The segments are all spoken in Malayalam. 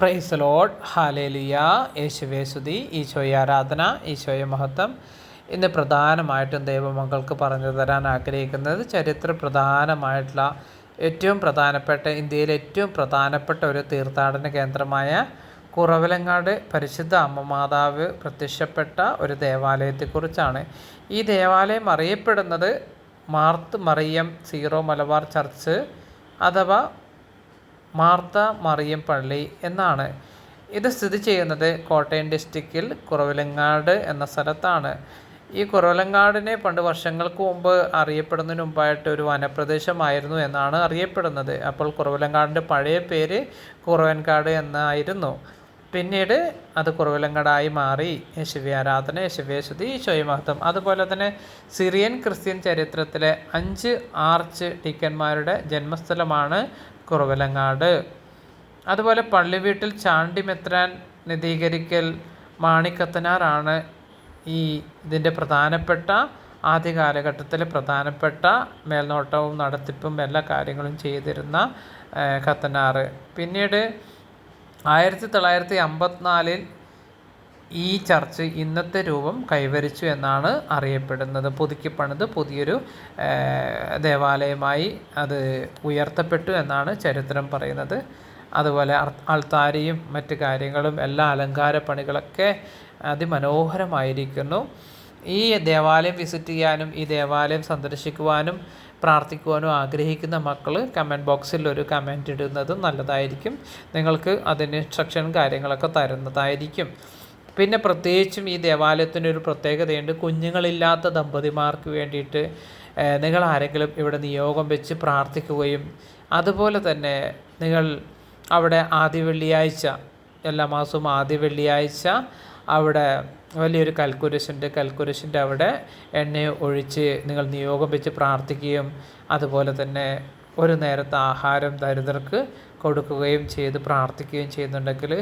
Price load. ഹാലേലിയ യേശുവേ സ്തുതി. ഈശോയെ ആരാധന. ഈശോയെ മഹത്വം. ഇന്ന് പ്രധാനമായിട്ടും ദൈവമക്കൾക്ക് പറഞ്ഞു തരാൻ ആഗ്രഹിക്കുന്നത് ചരിത്ര പ്രധാനമായിട്ടുള്ള ഏറ്റവും പ്രധാനപ്പെട്ട ഇന്ത്യയിലെ ഏറ്റവും പ്രധാനപ്പെട്ട ഒരു തീർത്ഥാടന കേന്ദ്രമായ കുറവലങ്ങാട് പരിശുദ്ധ അമ്മ മാതാവ് പ്രത്യക്ഷപ്പെട്ട ഒരു ദേവാലയത്തെക്കുറിച്ചാണ്. ഈ ദേവാലയം അറിയപ്പെടുന്നത് മാർത്ത് മറിയം സീറോ മലബാർ ചർച്ച് അഥവാ മാർത്ത മറിയം പള്ളി എന്നാണ്. ഇത് സ്ഥിതി ചെയ്യുന്നത് കോട്ടയം ഡിസ്ട്രിക്റ്റിൽ കുറവിലങ്ങാട് എന്ന സ്ഥലത്താണ്. ഈ കുറവിലങ്ങാടിനെ പണ്ട് വർഷങ്ങൾക്ക് മുമ്പ് അറിയപ്പെടുന്നതിന് മുമ്പായിട്ട് ഒരു വനപ്രദേശമായിരുന്നു എന്നാണ് അറിയപ്പെടുന്നത്. അപ്പോൾ കുറവിലങ്ങാടിന്റെ പഴയ പേര് കുറവൻകാട് എന്നായിരുന്നു. പിന്നീട് അത് കുറവിലങ്ങാടായി മാറി. യേശുവി ആരാധന യേശുവേശുദ്ധി ഈശോയി മഹത്വം. അതുപോലെ തന്നെ സിറിയൻ ക്രിസ്ത്യൻ ചരിത്രത്തിലെ അഞ്ച് ആർച്ച് ടീക്കന്മാരുടെ ജന്മസ്ഥലമാണ് കുറവലങ്ങാട്. അതുപോലെ പള്ളിവീട്ടിൽ ചാണ്ടി മെത്രാൻ നിധീകരിക്കൽ മാണിക്കത്തനാറാണ് ഈ ഇതിന്റെ പ്രധാനപ്പെട്ട ആദ്യ കാലഘട്ടത്തിൽ പ്രധാനപ്പെട്ട മേൽനോട്ടവും നടത്തിപ്പും എല്ലാ കാര്യങ്ങളും ചെയ്തിരുന്ന കത്തനാറ്. പിന്നീട് ആയിരത്തി തൊള്ളായിരത്തി അമ്പത്തിനാലിൽ ഈ ചർച്ച് ഇന്നത്തെ രൂപം കൈവരിച്ചു എന്നാണ് അറിയപ്പെടുന്നത്. പുതുക്കി പണിത് പുതിയൊരു ദേവാലയമായി അത് ഉയർത്തപ്പെട്ടു എന്നാണ് ചരിത്രം പറയുന്നത്. അതുപോലെ അൾത്താരിയും മറ്റ് കാര്യങ്ങളും എല്ലാ അലങ്കാര പണികളൊക്കെ അതിമനോഹരമായിരിക്കുന്നു. ഈ ദേവാലയം വിസിറ്റ് ചെയ്യാനും ഈ ദേവാലയം സന്ദർശിക്കുവാനും പ്രാർത്ഥിക്കുവാനും ആഗ്രഹിക്കുന്ന മക്കൾ കമന്റ് ബോക്സിൽ ഒരു കമന്റ് ഇടുന്നത് നല്ലതായിരിക്കും. നിങ്ങൾക്ക് അതിന് ഇൻസ്ട്രക്ഷൻ കാര്യങ്ങളൊക്കെ തരുന്നതായിരിക്കും. പിന്നെ പ്രത്യേകിച്ചും ഈ ദേവാലയത്തിന് ഒരു പ്രത്യേകതയുണ്ട്. കുഞ്ഞുങ്ങളില്ലാത്ത ദമ്പതിമാർക്ക് വേണ്ടിയിട്ട് നിങ്ങൾ ആരെങ്കിലും ഇവിടെ നിയോഗം വെച്ച് പ്രാർത്ഥിക്കുകയും അതുപോലെ തന്നെ നിങ്ങൾ അവിടെ ആദ്യ വെള്ളിയാഴ്ച എല്ലാ മാസവും ആദ്യ വെള്ളിയാഴ്ച അവിടെ വലിയൊരു കൽക്കുരശുണ്ട്. കൽക്കുരശിന്റെ അവിടെ എണ്ണ ഒഴിച്ച് നിങ്ങൾ നിയോഗം വെച്ച് പ്രാർത്ഥിക്കുകയും അതുപോലെ തന്നെ ഒരു നേരത്തെ ആഹാരം ദരിദ്രർക്ക് കൊടുക്കുകയും ചെയ്ത് പ്രാർത്ഥിക്കുകയും ചെയ്യുന്നുണ്ടെങ്കിൽ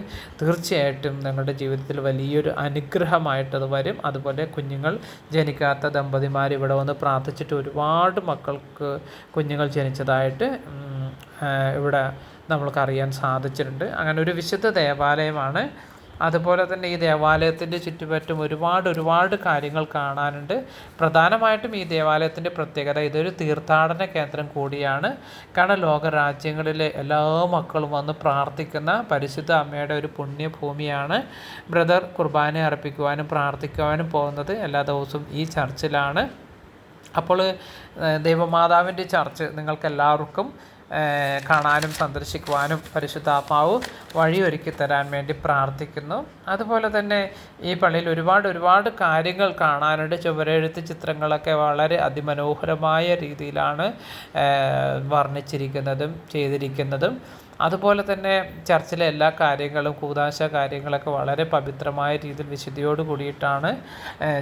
തീർച്ചയായിട്ടും നിങ്ങളുടെ ജീവിതത്തിൽ വലിയൊരു അനുഗ്രഹമായിട്ടത് വരും. അതുപോലെ കുഞ്ഞുങ്ങൾ ജനിക്കാത്ത ദമ്പതിമാർ ഇവിടെ വന്ന് പ്രാർത്ഥിച്ചിട്ട് ഒരുപാട് മക്കൾക്ക് കുഞ്ഞുങ്ങൾ ജനിച്ചതായിട്ട് ഇവിടെ നമ്മൾക്കറിയാൻ സാധിച്ചിട്ടുണ്ട്. അങ്ങനെ ഒരു വിശുദ്ധ ദേവാലയമാണ് അതുപോലെ തന്നെ ഈ ദേവാലയത്തിന്റെ ചുറ്റുപറ്റും ഒരുപാട് ഒരുപാട് കാര്യങ്ങൾ കാണാനുണ്ട്. പ്രധാനമായിട്ടും ഈ ദേവാലയത്തിന്റെ പ്രത്യേകത ഇതൊരു തീർത്ഥാടന കേന്ദ്രം കൂടിയാണ്. കാരണം ലോക രാജ്യങ്ങളിലെ എല്ലാ മക്കളും വന്ന് പ്രാർത്ഥിക്കുന്ന പരിശുദ്ധ അമ്മയുടെ ഒരു പുണ്യഭൂമിയാണ്. ബ്രദർ കുർബാന അർപ്പിക്കുവാനും പ്രാർത്ഥിക്കുവാനും പോകുന്നത് എല്ലാ ദിവസവും ഈ ചർച്ചിലാണ്. അപ്പോൾ ദൈവമാതാവിന്റെ ചർച്ച് നിങ്ങൾക്കെല്ലാവർക്കും കാണാനും സന്ദർശിക്കുവാനും പരിശുദ്ധാത്മാവ് വഴിയൊരുക്കി തരാൻ വേണ്ടി പ്രാർത്ഥിക്കുന്നു. അതുപോലെ തന്നെ ഈ പള്ളിയിൽ ഒരുപാട് ഒരുപാട് കാര്യങ്ങൾ കാണാനുണ്ട്. ചുവരെഴുത്ത് ചിത്രങ്ങളൊക്കെ വളരെ അതിമനോഹരമായ രീതിയിലാണ് വർണിച്ചിരിക്കുന്നതും ചെയ്തിരിക്കുന്നതും. അതുപോലെ തന്നെ ചർച്ചിലെ എല്ലാ കാര്യങ്ങളും കൂതാശ കാര്യങ്ങളൊക്കെ വളരെ പവിത്രമായ രീതിയിൽ വിശുദ്ധിയോട് കൂടിയിട്ടാണ്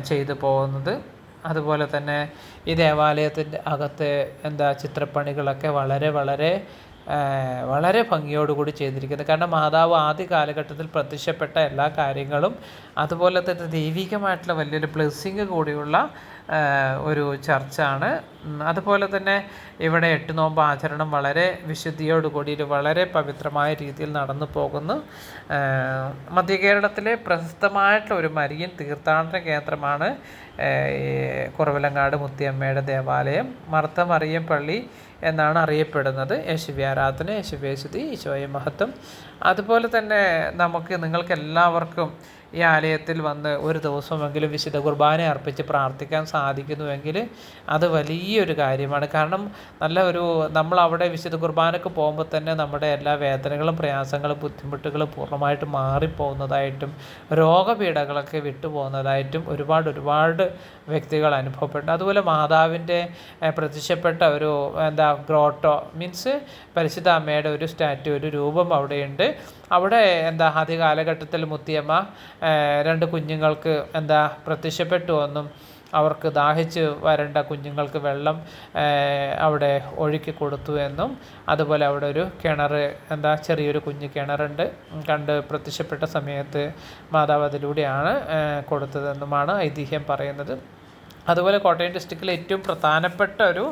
ചെയ്തു പോകുന്നത്. അതുപോലെ തന്നെ ഈ ദേവാലയത്തിന്റെ അകത്തെ എന്താ ചിത്രപ്പണികളൊക്കെ വളരെ വളരെ വളരെ ഭംഗിയോടുകൂടി ചെയ്തിരിക്കുന്നത് കാരണം മാതാവ് ആദ്യ കാലഘട്ടത്തിൽ പ്രത്യക്ഷപ്പെട്ട എല്ലാ കാര്യങ്ങളും അതുപോലെ തന്നെ ദൈവികമായിട്ടുള്ള വലിയൊരു ബ്ലെസ്സിങ് കൂടിയുള്ള ഒരു ചർച്ചാണ് അതുപോലെ തന്നെ ഇവിടെ എട്ട് നോമ്പ് ആചരണം വളരെ വിശുദ്ധിയോട് കൂടിയിട്ട് വളരെ പവിത്രമായ രീതിയിൽ നടന്നു പോകുന്നു. മധ്യകേരളത്തിലെ പ്രശസ്തമായിട്ടുള്ള ഒരു മരിയൻ തീർത്ഥാടന കേന്ദ്രമാണ് കുറവിലങ്ങാട് മുത്തിയമ്മയുടെ ദേവാലയം മർത്ത മറിയം പള്ളി എന്നാണ് അറിയപ്പെടുന്നത്. യേശുവി ആരാധന യേശുവേശുതി ഈശോയ മഹത്വം അതുപോലെ തന്നെ നമുക്ക് നിങ്ങൾക്ക് എല്ലാവർക്കും ഈ ആലയത്തിൽ വന്ന് ഒരു ദിവസമെങ്കിലും വിശുദ്ധ കുർബാന അർപ്പിച്ച് പ്രാർത്ഥിക്കാൻ സാധിക്കുന്നുവെങ്കിൽ അത് വലിയൊരു കാര്യമാണ്. കാരണം നല്ല ഒരു നമ്മൾ അവിടെ വിശുദ്ധ കുർബാനക്ക് പോകുമ്പോൾ തന്നെ നമ്മുടെ എല്ലാ വേദനകളും പ്രയാസങ്ങളും ബുദ്ധിമുട്ടുകളും പൂർണമായിട്ട് മാറിപ്പോകുന്നതായിട്ടും രോഗപീഠകളൊക്കെ വിട്ടുപോകുന്നതായിട്ടും ഒരുപാട് ഒരുപാട് വ്യക്തികൾ അനുഭവപ്പെടുന്നു അതുപോലെ മാതാവിന്റെ പ്രത്യക്ഷപ്പെട്ട ഒരു എന്താ ഗ്രോട്ടോ മീൻസ് പരിശുദ്ധ അമ്മയുടെ ഒരു സ്റ്റാറ്റ്യൂ ഒരു രൂപം അവിടെയുണ്ട്. അവിടെ എന്താ ആദ്യ കാലഘട്ടത്തിൽ മുത്തിയമ്മ രണ്ട് കുഞ്ഞുങ്ങൾക്ക് എന്താ പ്രത്യക്ഷപ്പെട്ടു എന്നും അവർക്ക് ദാഹിച്ച് വരേണ്ട കുഞ്ഞുങ്ങൾക്ക് വെള്ളം അവിടെ ഒഴുക്കി കൊടുത്തു എന്നും. അതുപോലെ അവിടെ ഒരു കിണർ എന്താ ചെറിയൊരു കുഞ്ഞ് കിണറുണ്ട്. കണ്ട് പ്രത്യക്ഷപ്പെട്ട സമയത്ത് മാതാവ് അതിലൂടെയാണ് കൊടുത്തതെന്നുമാണ് ഐതിഹ്യം പറയുന്നത്. അതുപോലെ കോട്ടയം ഡിസ്ട്രിക്റ്റിലെ ഏറ്റവും പ്രധാനപ്പെട്ട ഒരു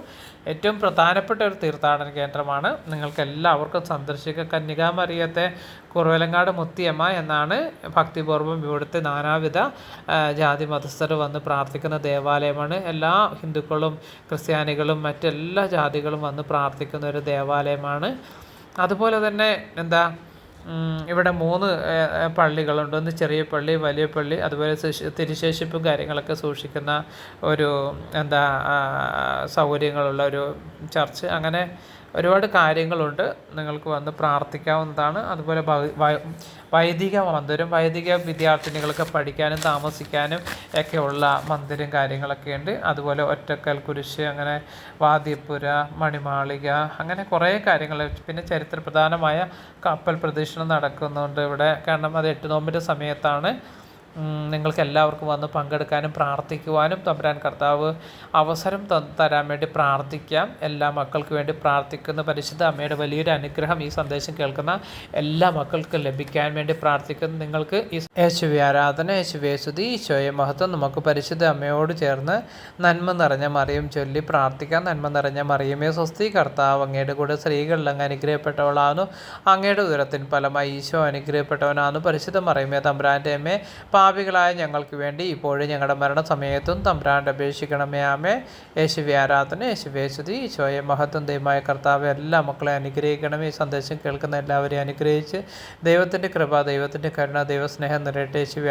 ഏറ്റവും പ്രധാനപ്പെട്ട ഒരു തീർത്ഥാടന കേന്ദ്രമാണ്. നിങ്ങൾക്ക് എല്ലാവർക്കും സന്ദർശിക്കുക. കന്യകാമറിയത്തെ കുറവലങ്ങാട് മുത്തിയമ്മ എന്നാണ് ഭക്തിപൂർവം ഇവിടുത്തെ നാനാവിധ ജാതി മതസ്ഥർ വന്ന് പ്രാർത്ഥിക്കുന്ന ദേവാലയമാണ്. എല്ലാ ഹിന്ദുക്കളും ക്രിസ്ത്യാനികളും മറ്റെല്ലാ ജാതികളും വന്ന് പ്രാർത്ഥിക്കുന്ന ഒരു ദേവാലയമാണ്. അതുപോലെ തന്നെ എന്താ ഇവിടെ മൂന്ന് പള്ളികളുണ്ട്. ഒന്ന് ചെറിയ പള്ളി വലിയ പള്ളി അതുപോലെ തിരുശേഷിപ്പും കാര്യങ്ങളൊക്കെ സൂക്ഷിക്കുന്ന ഒരു എന്താ സൗകര്യങ്ങളുള്ള ഒരു ചർച്ച്. അങ്ങനെ ഒരുപാട് കാര്യങ്ങളുണ്ട്. നിങ്ങൾക്ക് വന്ന് പ്രാർത്ഥിക്കാവുന്നതാണ്. അതുപോലെ വൈദിക മന്ദിരം വൈദിക വിദ്യാർത്ഥിനികൾക്ക് പഠിക്കാനും താമസിക്കാനും ഒക്കെയുള്ള മന്ദിരം കാര്യങ്ങളൊക്കെ ഉണ്ട്. അതുപോലെ ഒറ്റക്കൽ കുരിശ് അങ്ങനെ വാദ്യപ്പുര മണിമാളിക അങ്ങനെ കുറേ കാര്യങ്ങൾ. പിന്നെ ചരിത്ര പ്രധാനമായ കപ്പൽ പ്രദക്ഷിണം നടക്കുന്നുണ്ട് ഇവിടെ. കാരണം അത് എട്ട് നോമ്പിന്റെ സമയത്താണ്. നിങ്ങൾക്ക് എല്ലാവർക്കും വന്ന് പങ്കെടുക്കാനും പ്രാർത്ഥിക്കുവാനും തമ്പുരാൻ കർത്താവ് അവസരം തരാൻ വേണ്ടി പ്രാർത്ഥിക്കാം. എല്ലാ മക്കൾക്ക് വേണ്ടി പ്രാർത്ഥിക്കുന്ന പരിശുദ്ധ അമ്മയുടെ വലിയൊരു അനുഗ്രഹം ഈ സന്ദേശം കേൾക്കുന്ന എല്ലാ മക്കൾക്കും ലഭിക്കാൻ വേണ്ടി പ്രാർത്ഥിക്കുന്നു. നിങ്ങൾക്ക് ഈ യേശുവി ആരാധന യേശുവി സ്തുതി ഈശോയെ മഹത്വം നമുക്ക് പരിശുദ്ധ അമ്മയോട് ചേർന്ന് നന്മ നിറഞ്ഞ മറിയും ചൊല്ലി പ്രാർത്ഥിക്കാം. നന്മ നിറഞ്ഞ മറിയമേ സ്വസ്തി. കർത്താവ് അങ്ങയുടെ കൂടെ സ്ത്രീകളിൽ അങ്ങ് അനുഗ്രഹപ്പെട്ടവളാകുന്നു. അങ്ങയുടെ ദൂരത്തിന് ഫലമായി ഈശോ അനുഗ്രഹപ്പെട്ടവനാകുന്നു. പരിശുദ്ധ മറിയമേ തമ്പുരാന്റെ അമ്മേ പാപികളായ ഞങ്ങൾക്ക് വേണ്ടി ഇപ്പോഴും ഞങ്ങളുടെ മരണസമയത്തും തമ്പ്രാന്റെ അപേക്ഷിക്കണമേ ആമേ യേശുവി ആരാധന യേശുവേ സ്തുതി ഈശോയെ മഹത്വം ദൈവമായ കർത്താവ് എല്ലാ മക്കളെ അനുഗ്രഹിക്കണമേ. ഈ സന്ദേശം കേൾക്കുന്ന എല്ലാവരെയും അനുഗ്രഹിച്ച് ദൈവത്തിന്റെ കൃപ ദൈവത്തിന്റെ കരുണ ദൈവസ്നേഹം നിറയട്ടെ യേശുവി.